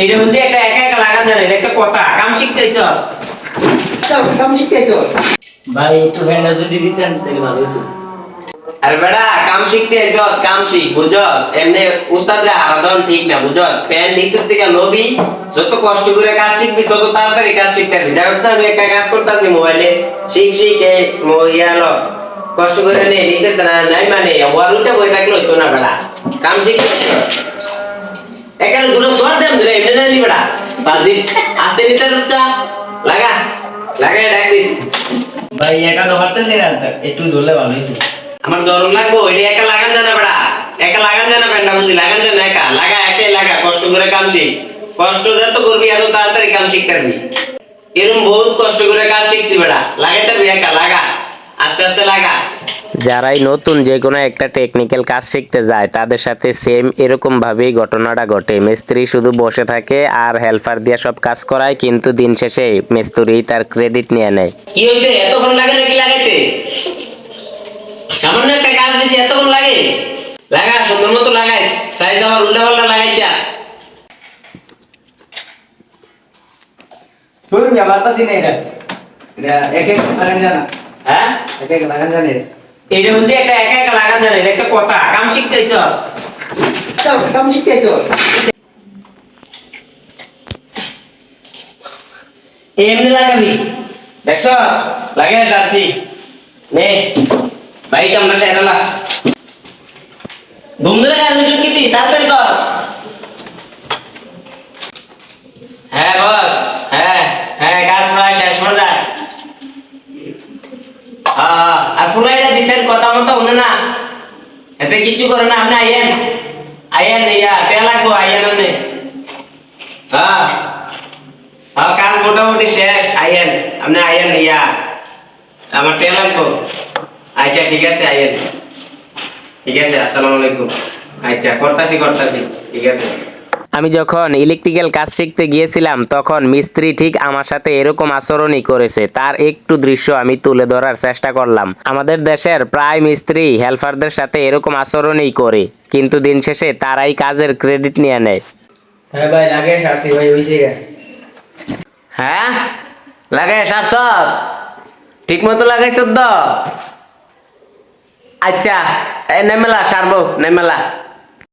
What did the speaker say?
এটা একটা একা একা এটা একটা কথা। কাম শিখতেছ কাম শিখতেছো ভাই একটু ফ্যানটা যদি দিতেন তাহলে ভালো হতো আরে বেটা কাম শিখতে কাম শিখ এমনি উস্তাদরা আরাধন ঠিক না ফ্যান নিচের থেকে লবি যত কষ্ট করে কাজ শিখবি তত তাড়াতাড়ি কাজ শিখতে পারবি। না আমি একটা কাজ করতেছি মোবাইলে শিখ শিখ এ ইয়ালো কষ্ট করে নে নিচে না নাই মানে ওয়ার উঠে বই থাকলে হইতো না বেটা। কাম শিখতে। এখানে দুটো শর্ট দেন ধরে এমনি না। নিবেটা বাজি আস্তে নিতে রুচা লাগা লাগাই ডাক দিস। ভাই একা তো পারতেছি না একটু ধরলে ভালো হতো আমার দরম লাগবো এটা একা লাগান জানা বেড়া একা লাগান জানা বেড়া বুঝি লাগান জানা একা। লাগা একাই লাগা কষ্ট করে কাম শিখ। কষ্ট যত করবি এত তাড়াতাড়ি কাম শিখতে পারবি। এরকম বহুত কষ্ট করে কাজ শিখছি বেড়া লাগাইতে একা লাগা। আস্তে আস্তে লাগা। যারাই নতুন যে কোনো একটা টেকনিক্যাল কাজ শিখতে যায় তাদের সাথে সেম এরকম ভাবেই ঘটনাটা ঘটে। মিস্ত্রি শুধু বসে থাকে আর হেল্পার দিয়ে সব কাজ করায় কিন্তু দিন শেষে মিস্ত্রি তার ক্রেডিট নিয়ে নেয়। কি হয়েছে? এতক্ষণ লাগে নাকি লাগাইতে? সামান্য একটা কাজ দিছি এতক্ষণ লাগে? লাগা সুন্দর মতো লাগাইস। সাইজ আমার উল্টা পাল্টা লাগাইছা। শুনুন যা পারতাছি না এটা এটা এক এক লাগান জানা। হ্যাঁ? এক এক লাগান জানা এটা বুঝি একটা একা একা জানে এটা একটা কথা। কাম শিখতেছ? চল, কাম শিখতেছো। এমনি লাগাবি। দেখছ? লাগে সারছি। নে। বাইক আমরা সেরালা ধুম ধরে গান মিশুক কিতি তাড়াতাড়ি কর। হ্যাঁ বস। হ্যাঁ হ্যাঁ কাজ প্রায় শেষ হয়ে যায় আর ফুলাইটা দিছেন কথা মতো শুনে না। এতে কিছু করে না, আপনি আইয়েন। আইয়েন, ইয়া তে লাগবো, আইয়েন আপনি। হ্যাঁ। হ্যাঁ কাজ মোটামুটি শেষ, আইয়েন। আপনি আইয়েন, ইয়া। আমার টেয়া লাগবো। আচ্ছা ঠিক আছে, আইয়েন। ঠিক আছে, আসসালামু আলাইকুম। আচ্ছা করতাছি করতাছি। ঠিক আছে। আমি যখন ইলেকট্রিক্যাল কাজ শিখতে গিয়েছিলাম তখন মিস্ত্রি ঠিক আমার সাথে এরকম আচরণই করেছে। তার একটু দৃশ্য আমি তুলে ধরার চেষ্টা করলাম। আমাদের দেশের প্রায় মিস্ত্রি হেল্পারদের সাথে এরকম আচরণই করে কিন্তু দিন শেষে তারাই কাজের ক্রেডিট নিয়ে নেয়। হ্যাঁ ভাই লাগে সারছি ভাই হইছে হ্যাঁ? লাগাই সারছ ঠিক মতো লাগাইছ তো আচ্ছা এ নেমেলা সারবো নেমেলা।